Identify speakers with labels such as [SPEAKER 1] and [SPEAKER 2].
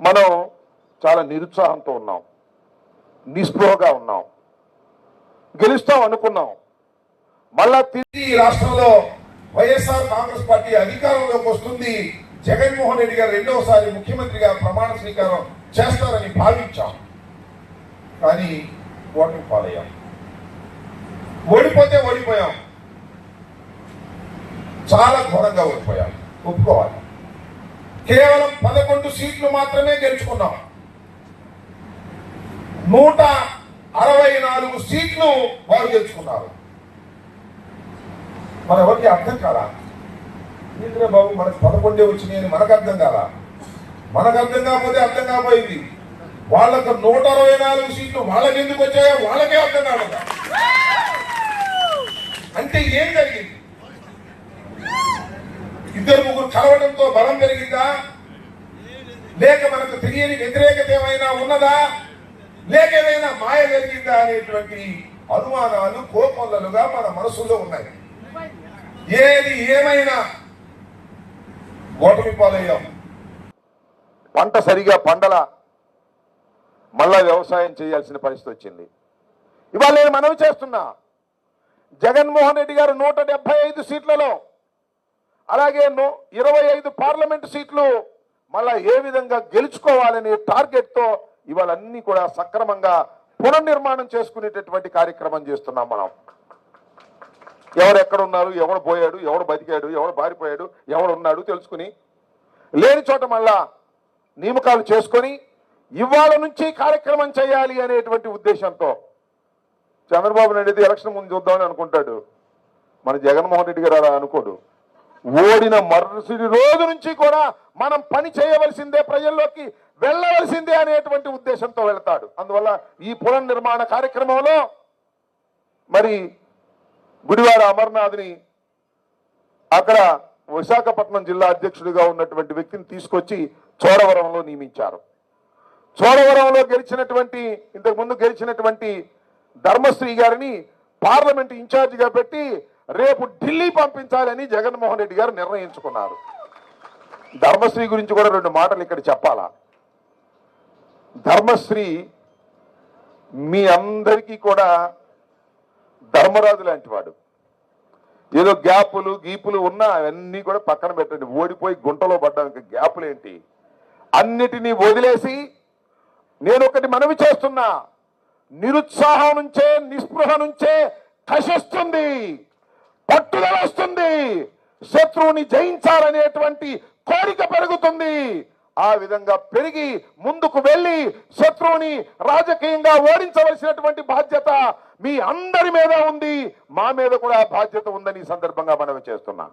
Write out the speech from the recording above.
[SPEAKER 1] మనం చాలా నిరుత్సాహంతో ఉన్నాం. నిస్పృహగా ఉన్నాం. గెలుస్తాం అనుకున్నాం. మళ్ళా తిరిగి
[SPEAKER 2] ఈ రాష్ట్రంలో వైఎస్ఆర్ కాంగ్రెస్ పార్టీ అధికారంలోకి వస్తుంది. జగన్మోహన్ రెడ్డి గారు రెండవసారి ముఖ్యమంత్రిగా ప్రమాణ స్వీకారం చేస్తారని భావించాం. కానీ ఓటమి పాలయ్యాం. ఓడిపోతే ఓడిపోయాం. చాలా ఘోరంగా ఓడిపోయాం. ఒప్పుకోవాలి. కేవలం పదకొండు సీట్లు మాత్రమే గెలుచుకున్నాం. నూట అరవై నాలుగు సీట్లు వారు గెలుచుకున్నారు. మన ఎవరికి అర్థం కాదా బాబు మనకు పదకొండే వచ్చినాయని మనకు అర్థం కాదా మనకు అర్థం కాకపోతే అర్థం కాపోయింది వాళ్ళకు నూట అరవై నాలుగు సీట్లు వాళ్ళకి ఎందుకు వచ్చాయో వాళ్ళకే అర్థం కాదు అంటే ఏం జరిగింది? ఇద్దరు ముగ్గురు కలవడంతో బలం పెరిగిందా? లేక మనకు తెలియని వ్యతిరేకత ఏమైనా ఉన్నదా? లేక ఏదైనా మాయ జరిగిందా అనేటువంటి అనుమానాలు కోపొల్లలుగా మన మనసులో ఉన్నాయి. ఏది ఏమైనా ఓటమి పాలయ్యాం.
[SPEAKER 1] పంట సరిగా పండల? మళ్ళా వ్యవసాయం చేయాల్సిన పరిస్థితి వచ్చింది. ఇవాళ నేను మనవి చేస్తున్నా. జగన్మోహన్ రెడ్డి గారు నూట డెబ్బై ఐదు సీట్లలో అలాగే ఇరవై ఐదు పార్లమెంటు సీట్లు మళ్ళా ఏ విధంగా గెలుచుకోవాలనే టార్గెట్తో ఇవాళన్నీ కూడా సక్రమంగా పునర్నిర్మాణం చేసుకునేటటువంటి కార్యక్రమం చేస్తున్నాం మనం. ఎవరు ఎక్కడ ఉన్నారు ఎవడు పోయాడు ఎవడు బతికాడు ఎవడు బారిపోయాడు ఎవడు ఉన్నాడు తెలుసుకుని లేని చోట మళ్ళా నియమకాలు చేసుకొని ఇవాళ నుంచి కార్యక్రమం చేయాలి అనేటువంటి ఉద్దేశంతో చంద్రబాబు నాయుడు అయితే ఎలక్షన్ ముందు చూద్దామని అనుకుంటాడు. మన జగన్మోహన్ రెడ్డి గారు అలా అనుకోడు. ఓడిన మరుసటి రోజు నుంచి కూడా మనం పని చేయవలసిందే ప్రజల్లోకి వెళ్ళవలసిందే అనేటువంటి ఉద్దేశంతో వెళ్తాడు. అందువల్ల ఈ పునర్నిర్మాణ కార్యక్రమంలో మరి గుడివాడ అమర్నాథ్ని అక్కడ విశాఖపట్నం జిల్లా అధ్యక్షుడిగా ఉన్నటువంటి వ్యక్తిని తీసుకొచ్చి చోడవరంలో నియమించారు. చోడవరంలో గెలిచినటువంటి ఇంతకుముందు గెలిచినటువంటి ధర్మశ్రీ గారిని పార్లమెంట్ ఇన్ఛార్జిగా పెట్టి రేపు ఢిల్లీ పంపించాలని జగన్మోహన్ రెడ్డి గారు నిర్ణయించుకున్నారు. ధర్మశ్రీ గురించి కూడా రెండు మాటలు ఇక్కడ చెప్పాలా? ధర్మశ్రీ మీ అందరికీ కూడా ధర్మరాజు లాంటి వాడు. ఏదో గ్యాపులు గీపులు ఉన్నా అవన్నీ కూడా పక్కన పెట్టండి. ఓడిపోయి గుంటలో పడ్డానికి గ్యాపులు ఏంటి? అన్నిటినీ వదిలేసి నేను ఒకటి మనవి చేస్తున్నా. నిరుత్సాహం నుంచే నిస్పృహ నుంచే కషిస్తుంది పట్టుదల వస్తుంది. శత్రువుని జయించాలనేటువంటి కోరిక పెరుగుతుంది. ఆ విధంగా పెరిగి ముందుకు వెళ్ళి శత్రువుని రాజకీయంగా ఓడించవలసినటువంటి బాధ్యత మీ అందరి మీద ఉంది. మా మీద కూడా బాధ్యత ఉందని సందర్భంగా మనవి చేస్తున్నాం